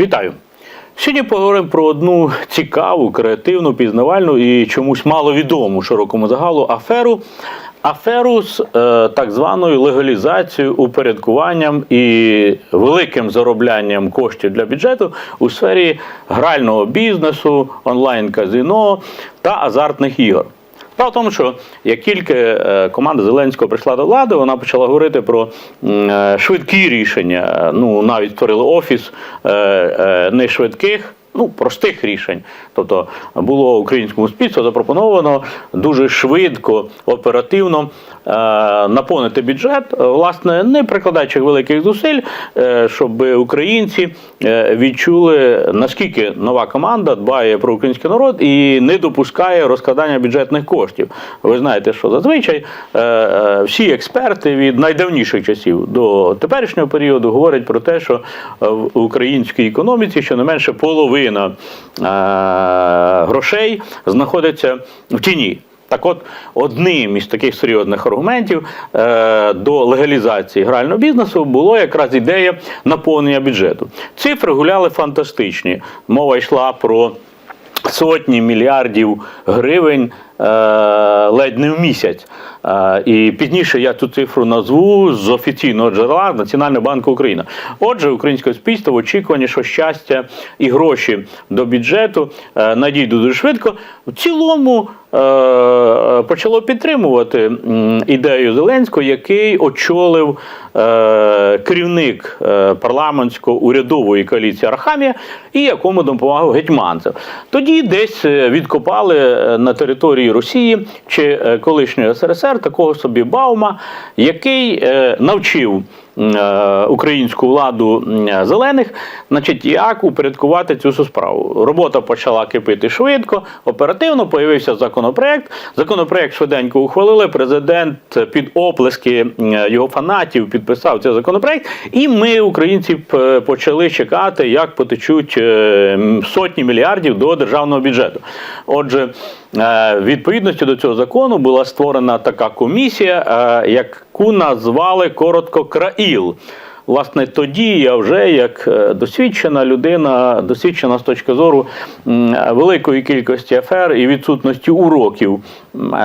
Вітаю! Сьогодні поговоримо про одну цікаву, креативну, пізнавальну і чомусь маловідому широкому загалу аферу. Аферу з е, так званою легалізацією, упорядкуванням і великим зароблянням коштів для бюджету у сфері грального бізнесу, онлайн-казино та азартних ігор. Справа в тому, що як тільки е, команда Зеленського прийшла до влади, вона почала говорити про е, швидкі рішення. Ну навіть створили офіс е, е, не швидких. Ну, простих рішень. Тобто було українському суспільству запропоновано дуже швидко, оперативно е, наповнити бюджет, е, власне, не прикладаючи великих зусиль, е, щоб українці е, відчули, наскільки нова команда дбає про український народ і не допускає розкладання бюджетних коштів. Ви знаєте, що зазвичай е, е, всі експерти від найдавніших часів до теперішнього періоду говорять про те, що в українській економіці щонайменше половина е, грошей знаходиться в тіні. Так от, одним із таких серйозних аргументів е, до легалізації грального бізнесу було якраз ідея наповнення бюджету. Цифри гуляли фантастичні. Мова йшла про сотні мільярдів гривень ледь не в місяць. Е, і пізніше я цю цифру назву з офіційного джерела Національного банку України. Отже, українське суспільство в очікуванні, що щастя і гроші до бюджету е, надійдуть дуже швидко. В цілому е, почало підтримувати ідею Зеленського, який очолив е, керівник е, парламентсько-урядової коаліції Арахамія і якому допомагав гетьманцев. Тоді десь е, відкопали е, на території Росії чи е, колишньої СРСР такого собі Баума, який е, навчив українську владу зелених, значить, як упорядкувати цю справу. Робота почала кипити швидко, оперативно, появився законопроект. Законопроект швиденько ухвалили. Президент під оплески його фанатів підписав цей законопроект, і ми, українці, почали чекати, як потечуть е, сотні мільярдів до державного бюджету. Отже, е, відповідності до цього закону була створена така комісія, е, яку назвали коротко КРАІЛ. Власне, тоді я вже як е, досвідчена людина, досвідчена з точки зору великої кількості афер і відсутності уроків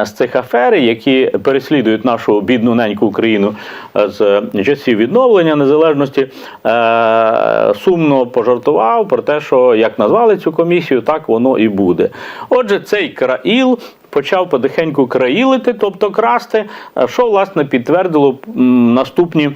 з цих афер, які переслідують нашу бідну неньку Україну е, з часів відновлення незалежності, е, сумно пожартував про те, що як назвали цю комісію, так воно і буде. Отже, цей країл почав потихеньку країлити, тобто красти, що власне підтвердило наступні.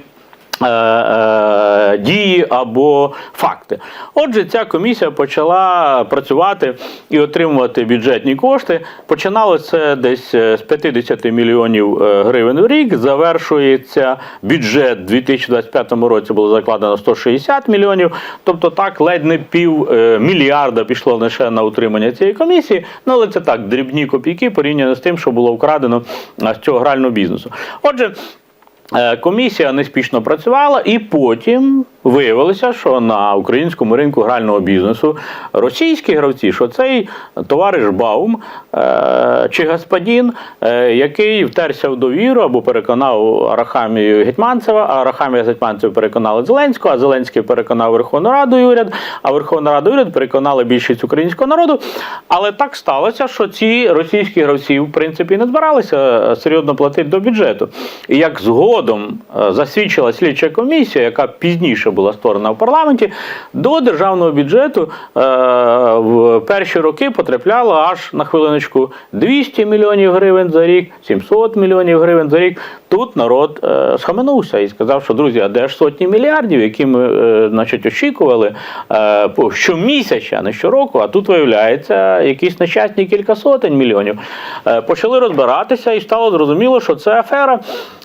Е, е, Дії або факти. Отже, ця комісія почала працювати і отримувати бюджетні кошти. Починалося це десь е, з 50 мільйонів гривень в рік. Завершується бюджет у 2025 році було закладено 160 мільйонів. Тобто, так ледь не пів мільярда пішло лише на утримання цієї комісії. Ну але це так дрібні копійки порівняно з тим, що було вкрадено з цього грального бізнесу. Отже. Е, Комісія неспішно працювала, і потім виявилося, що на українському ринку грального бізнесу російські гравці, що цей товариш Баум е, чи Гаспадін, е, який втерся в довіру або переконав Арахамію Гетьманцева, а Арахамія з Гетьманцева переконали Зеленського, а Зеленський переконав Верховну Раду і уряд, а Верховна Рада і уряд переконали більшість українського народу. Але так сталося, що ці російські гравці, в принципі, не збиралися е, серйозно платити до бюджету. І як згодом засвідчила слідча комісія, яка пізніше була створена в парламенті, до державного бюджету е, в перші роки потрапляло аж на хвилиночку 200 мільйонів гривень за рік, 700 мільйонів гривень за рік. Тут народ е, схаменувся і сказав, що друзі, а де ж сотні мільярдів, які ми е, значить, очікували щомісяця, не щороку, а тут виявляється якісь нещасні кілька сотень мільйонів. Почали розбиратися і стало зрозуміло, що це афера.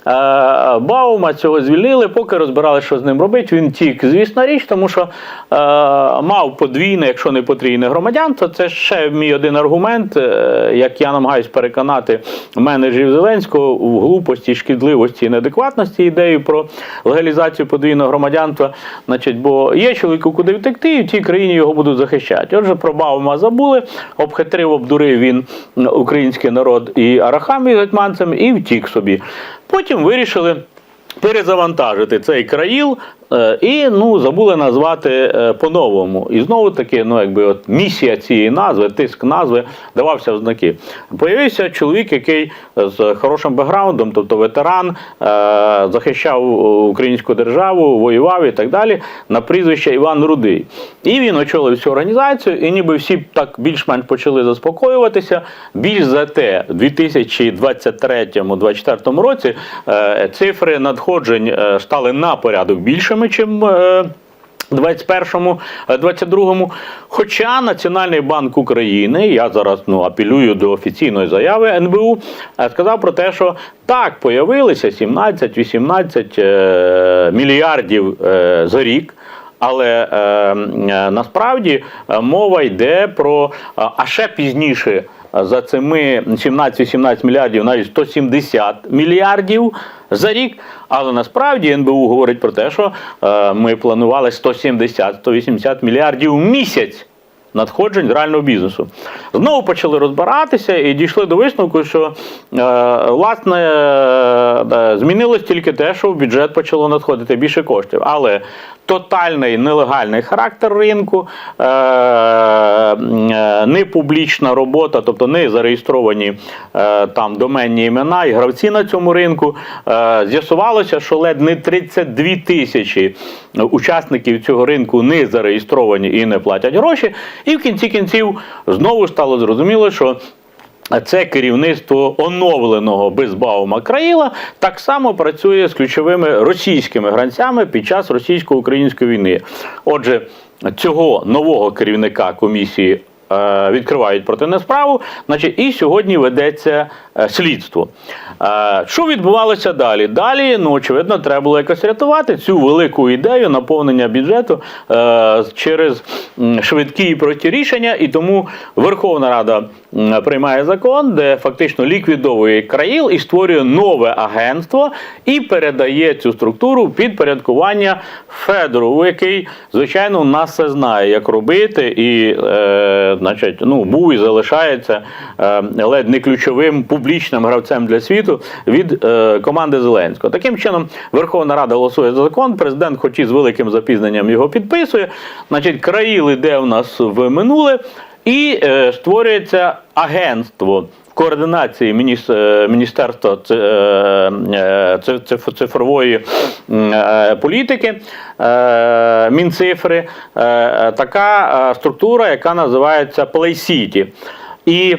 Е, Баума цього звільнили, поки розбирали, що з ним робити. Він тік, звісно річ, тому що е, мав подвійне, якщо не потрійне громадянство. Це ще мій один аргумент, е, як я намагаюся переконати менеджерів Зеленського в глупості, шкідливості і неадекватності ідеї про легалізацію подвійного громадянства. Значить, бо є чоловіку, куди втекти, і в тій країні його будуть захищати. Отже, про Баума забули, обхитрив, обдурив він український народ і Арахамі з гетьманцем і втік собі. Потім вирішили перезавантажити цей країл І ну забули назвати е, по-новому. І знову таки, ну якби от місія цієї назви, тиск назви давався в знаки. Появився чоловік, який з хорошим бекграундом, тобто ветеран, е, захищав українську державу, воював і так далі, на прізвище Іван Рудий. І він очолив цю організацію, і ніби всі так більш-менш почали заспокоюватися. Більш за те, в 2023-2024 році е, цифри надходжень е, стали на порядок більшими, чим. е, 21-му, е, 22-му. Хоча Національний банк України, я зараз ну, апелюю до офіційної заяви НБУ, е, сказав про те, що так, появилися 17-18 е, мільярдів е, за рік. Але е, е, насправді е, мова йде про е, а ще пізніше е, за цими 17-18 мільярдів, навіть 170 мільярдів за рік. Але насправді НБУ говорить про те, що е, ми планували 170-180 мільярдів в місяць. Надходжень реального бізнесу знову почали розбиратися і дійшли до висновку, що е, власне е, змінилось тільки те, що в бюджет почало надходити більше коштів. Але тотальний нелегальний характер ринку, е, е, непублічна робота, тобто не зареєстровані е, там доменні імена і гравці на цьому ринку. Е, з'ясувалося, що ледь не 32 тисячі учасників цього ринку не зареєстровані і не платять гроші. І в кінці кінців знову стало зрозуміло, що це керівництво оновленого Безбаума Країла так само працює з ключовими російськими гранцями під час російсько-української війни. Отже, цього нового керівника комісії е, відкривають проти не справу, значить, і сьогодні ведеться е, слідство. Е, Що відбувалося далі? Далі, ну очевидно, треба було якось рятувати цю велику ідею наповнення бюджету е, через швидкі протирішення, і тому Верховна Рада приймає закон, де фактично ліквідовує країл і створює нове агентство і передає цю структуру підпорядкування Федорову, який, звичайно, нас все знає, як робити, і, е, значить, ну, був і залишається е, ледь не ключовим публічним гравцем для світу від е, команди Зеленського. Таким чином, Верховна Рада голосує за закон, президент, хоч і з великим запізненням його підписує. Значить, країл іде у нас в минуле, і е, створюється агентство. Координації Міністерства ци- ци- циф- цифрової політики, Мінцифри, така структура, яка називається Play City. І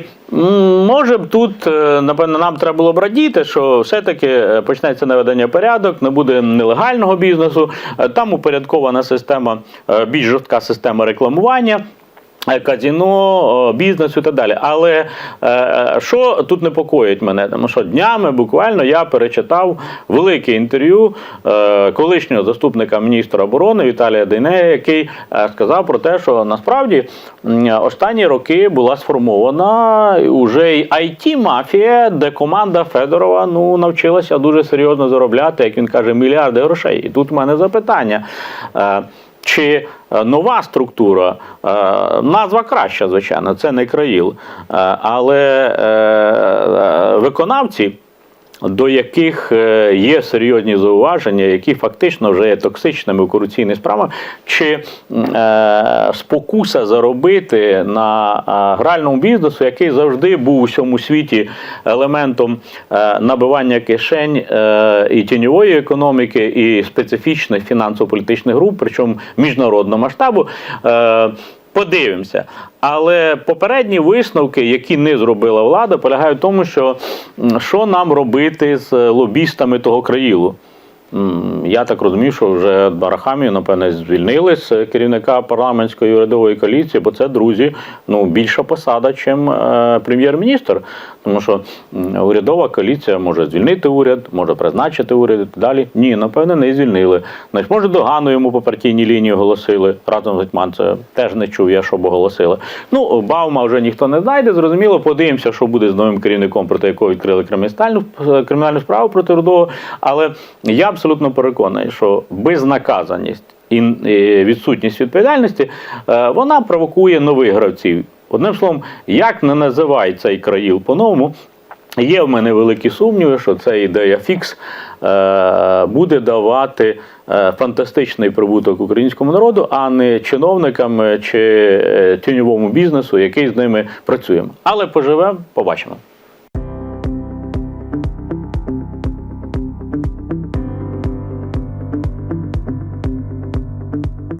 може б тут, е, напевно, нам треба було б радіти, що все-таки е, почнеться наведення порядок, не буде нелегального бізнесу, е, там упорядкована система, більш жорстка система рекламування. Е, Казіно, бізнесу і так далі. Але е, що тут непокоїть мене? Тому що днями буквально я перечитав велике інтерв'ю е, колишнього заступника міністра оборони Віталія Дейнея, який сказав про те, що насправді останні роки була сформована уже й it мафія де команда Федорова ну навчилася дуже серйозно заробляти, як він каже, мільярди грошей. І тут в мене запитання. Чи е, нова структура, е, назва краща, звичайно, це не країл, е, але виконавці, до яких е, є серйозні зауваження, які фактично вже є токсичними в корупційних справах, чи е, спокуса заробити на е, гральному бізнесу, який завжди був у всьому світі елементом набивання кишень і тіньової економіки, і специфічних фінансово-політичних груп, причому міжнародного масштабу. Подивимося, але попередні висновки, які не зробила влада, полягають в тому, що що нам робити з лобістами того країлу. Я так розумію, що вже Барахамію, напевне, звільнили з керівника парламентської урядової коаліції, бо це друзі, ну більша посада, чим е, прем'єр-міністр. Тому що урядова коаліція може звільнити уряд, може призначити уряд і далі. Ні, напевне, не звільнили. Значить, може, догану йому по партійній лінії оголосили разом з Гетьманцем. Теж не чув я, щоб оголосили. Ну, Баума вже ніхто не знайде. Зрозуміло, подивимося, що буде з новим керівником, проти якого відкрили кримінальну, кримінальну справу проти Рудого. Але я абсолютно переконаний, що безнаказаність і відсутність відповідальності е, вона провокує нових гравців. Одним словом, як не називай цей країл по-новому, Є в мене великі сумніви, що ця ідея фікс е, буде давати е, фантастичний прибуток українському народу, а не чиновникам чи тіньовому бізнесу, який з ними працює. Але поживемо, побачимо.